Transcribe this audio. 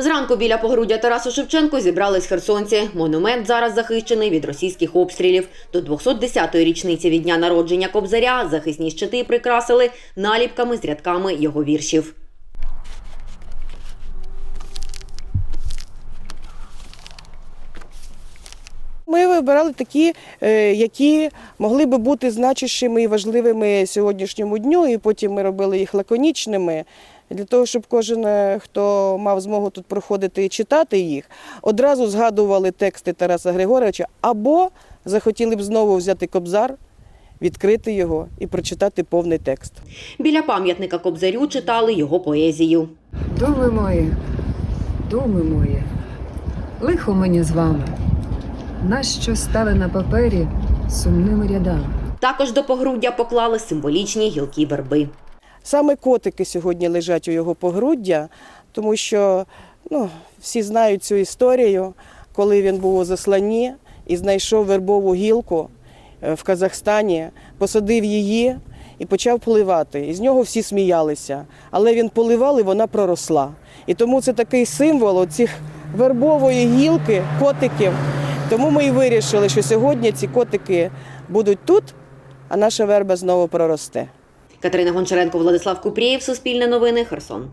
Зранку біля погруддя Тарасу Шевченко зібрались херсонці. Монумент зараз захищений від російських обстрілів. До 210-ї річниці від дня народження Кобзаря захисні щити прикрасили наліпками з рядками його віршів. Ми вибирали такі, е, які могли би бути значущими і важливими сьогоднішньому дню, і потім ми робили їх лаконічними. Для того, щоб кожен, е, хто мав змогу тут проходити і читати їх, одразу згадували тексти Тараса Григоровича, або захотіли б знову взяти кобзар, відкрити його і прочитати повний текст. Біля пам'ятника Кобзарю читали його поезію. Думи мої, думи мої, лихо мені з вами, нащо стали на папері сумними рядами. Також до погруддя поклали символічні гілки верби. Саме котики сьогодні лежать у його погруддя, тому що ну, всі знають цю історію, коли він був у засланні і знайшов вербову гілку е, в Казахстані, посадив її і почав поливати. І з нього всі сміялися. Але він поливав і вона проросла. І тому це такий символ оцих вербової гілки, котиків. Тому ми і вирішили, що сьогодні ці котики будуть тут, а наша верба знову проросте. Катерина Гончаренко, Владислав Купрієв, Суспільне новини, Херсон.